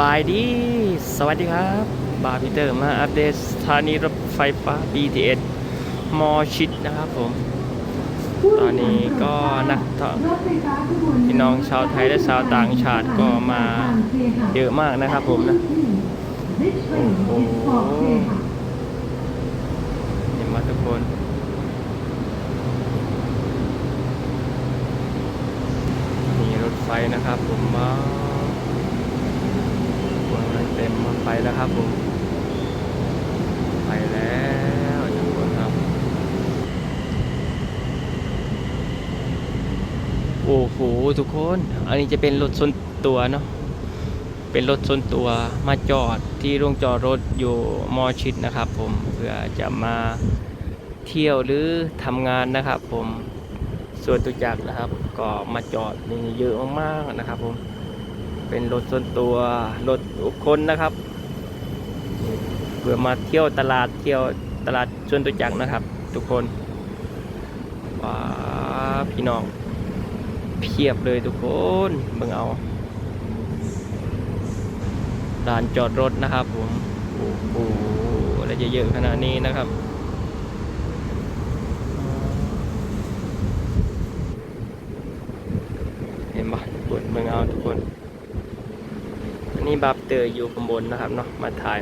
บายดี สวัสดีครับ บาร์พีเตอร์มาอัปเดตสถานีรถไฟฟ้า BTS มอชิดนะครับผม ตอนนี้ก็นักท่องพี่น้องชาวไทยและชาวต่างชาติก็มาเยอะมากนะครับผมนะโอ้โหเห็นมาทุกคนมีรถไฟนะครับผมมา เต็มมาไปแล้วครับผม ไปแล้วทุกคนครับ โอ้โหทุกคน อันนี้จะเป็นรถส่วนตัวเนาะ เป็นรถส่วนตัวมาจอดที่โรงจอดรถอยู่มอชิดนะครับผม เพื่อจะมาเที่ยวหรือทำงานนะครับผม ส่วนตุจักรนะครับ ก็มาจอดนี่เยอะมากๆนะครับผม เป็นรถส่วนตัวรถบุคคนนะครับ เพื่อมาเที่ยวตลาดเที่ยวตลาดส่วนตุจักรนะครับ ทุกคนว้าพี่น้องเพียบเลยทุกคนเบิ่งเอาลานจอดรถนะครับผมโอ้โหอะไรจะเยอะขนาดนี้นะครับ เห็นบ่บนเมืองเอาทุกคน นนี้บาร์เตอร์อยู่ข้างบนนะครับเนาะมาถ่าย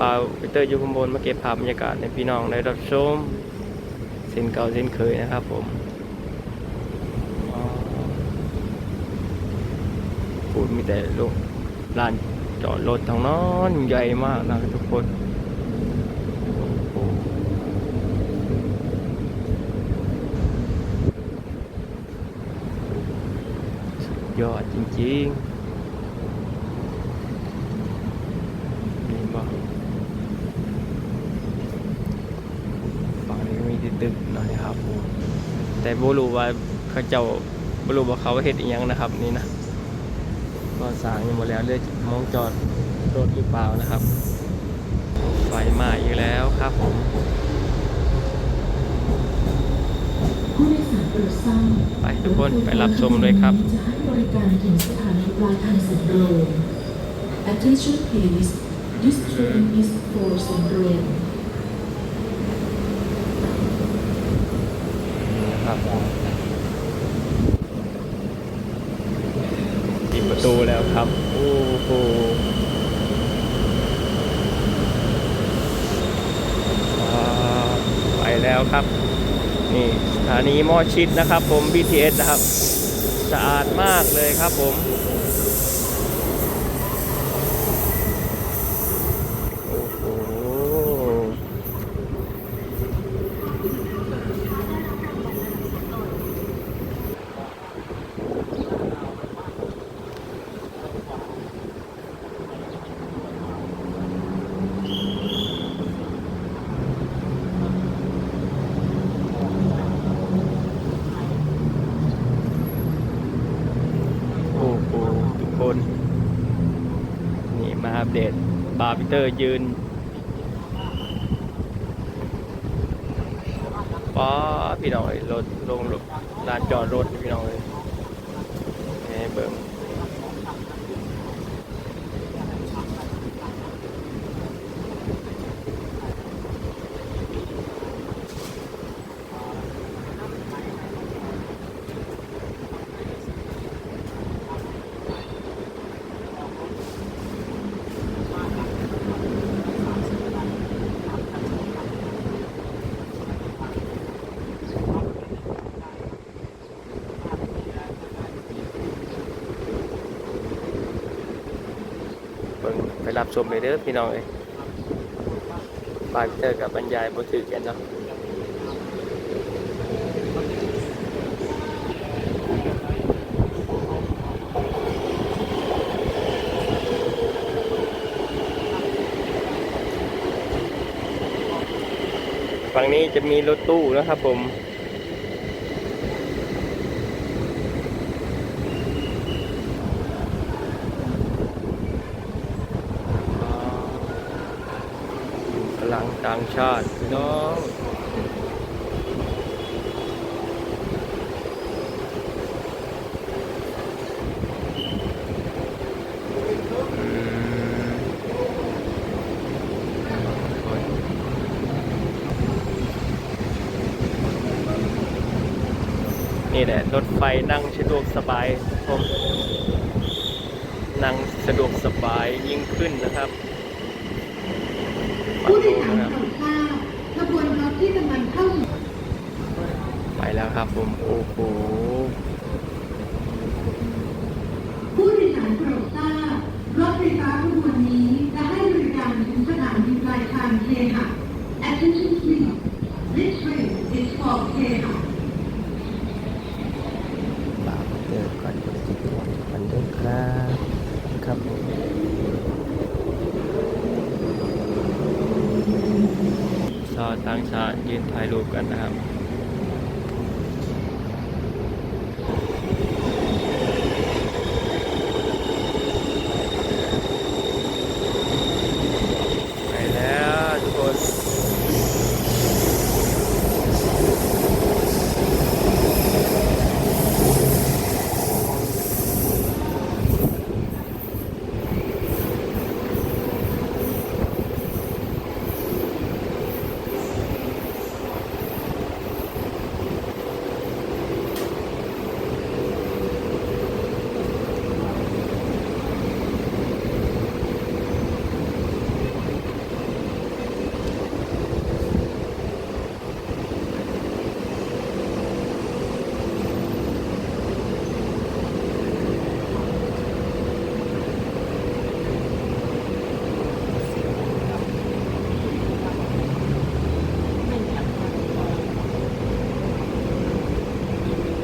บาร์เตอร์อยู่ข้างบนมาเก็บภาพบรรยากาศในพี่น้องได้รับชมเส้นเก่าเส้นเคยนะครับผมพูดมีแต่ลูกลานจอดรถทางนอนใหญ่มากนะทุกคนโอ้โหยอดจริงๆนี่บ่ฝั่ง ตึกหน่อยครับผมแต่บ่รู้ว่าเขาเจ้าบ่รู้ว่าเขาเฮ็ดอีหยังนะครับ นี่นะก็สางอยู่หมดแล้วเลยมองจอดรถหรือเปล่านะครับไฟมาอีกแล้วครับผมไปทุกคนไปรับชมเลยครับจะให้บริการถึงสถานีปลายทางสำโรง Attention please This train is for สำโรง นี่นะ ครับปิดประตูแล้วครับ โอ้โหไปแล้วครับ นี่สถานีมอชิดนะครับ ผม BTS นะครับ สะอาดมากเลยครับผม โอ้โห โอ้โหทุกคน นี่มาอัปเดต บาร์พิเตอร์ยืนป้อพี่น้อยรถลงรถลานจอดรถพี่น้อยเฮ้เบิ่ง เบิ่งไปรับชมเลยเด้อพี่น้องเอ้ยบาร์บิเตอกับบรรยายบ่ถือกันเนาะฝั่งนี้จะมีรถตู้นะครับผม ต่างชาติน้องนี่แหละรถไฟนั่งสะดวกสบายผมนั่งสะดวกสบายยิ่งขึ้นนะครับ ผู้โดดูยสารนะครับโปรดทราบขบวนรถที่กำลังเข้าสู่ไปแล้วครับผมโอ้โหผู้โดยสารโปรดทราบรถไฟฟ้าขบวนนี้จะให้บริการถึงสถานีปลายทางเคหะ Attention please This train is for เคหะ ฝากเจอก่อนกดติดตามกันด้วยครับครับผมชาวต่างชาติ ยืนถ่ายรูปกันนะครับ ไปแล้วทุกคน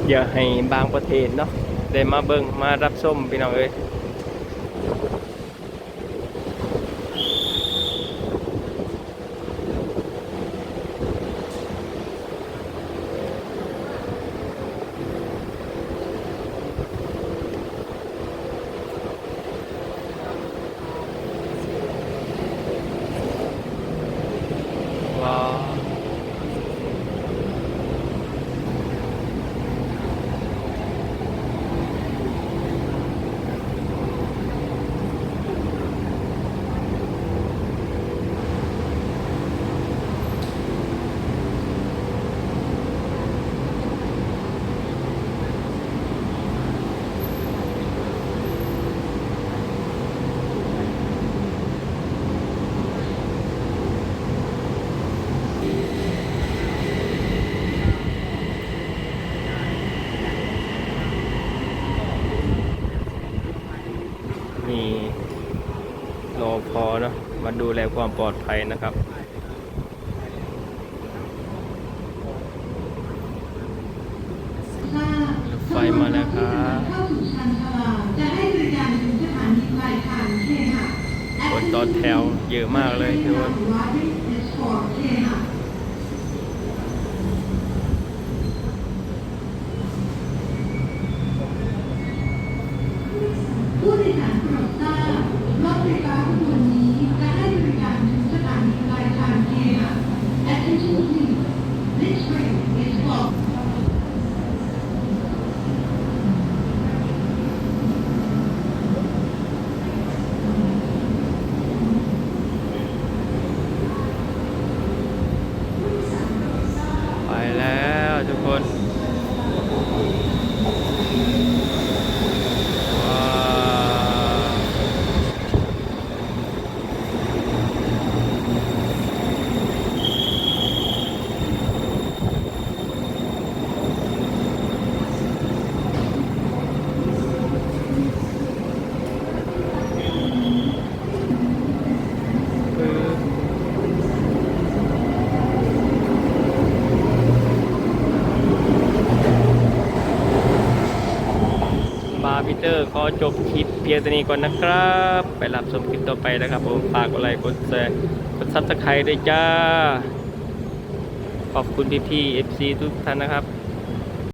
อยากให้บางประเทศเนาะได้มาเบิ่งมารับชมพี่น้องเอ้ยว้าว มีรอพอเนาะมา ดูแลความปลอดภัยนะครับทราบรถไฟมาแล้วครับเข้าสู่ชานชาลาจะให้บริการถึงสถานีปลายทางเคหะคนต่อแถวเยอะมากเลยทุกคน This for เคหะ ผู้โดยสารโปรดทราบรถไฟฟ้าขบวนนี้จะให้บริการถึงสถานีปลายทางเคหะ Attention please This train is for ไปแล้วทุกคนว้าวบาร์พี เตอร์ขอจบคลิปเพียงเท่านี้ก่อนนะครับ ไปรับชมคลิปต่อไปนะครับ ผมฝากอะไรกดแชร์กดซับสไครต์ด้วยจ้า ขอบคุณพี่ๆ FC ทุกท่านนะครับ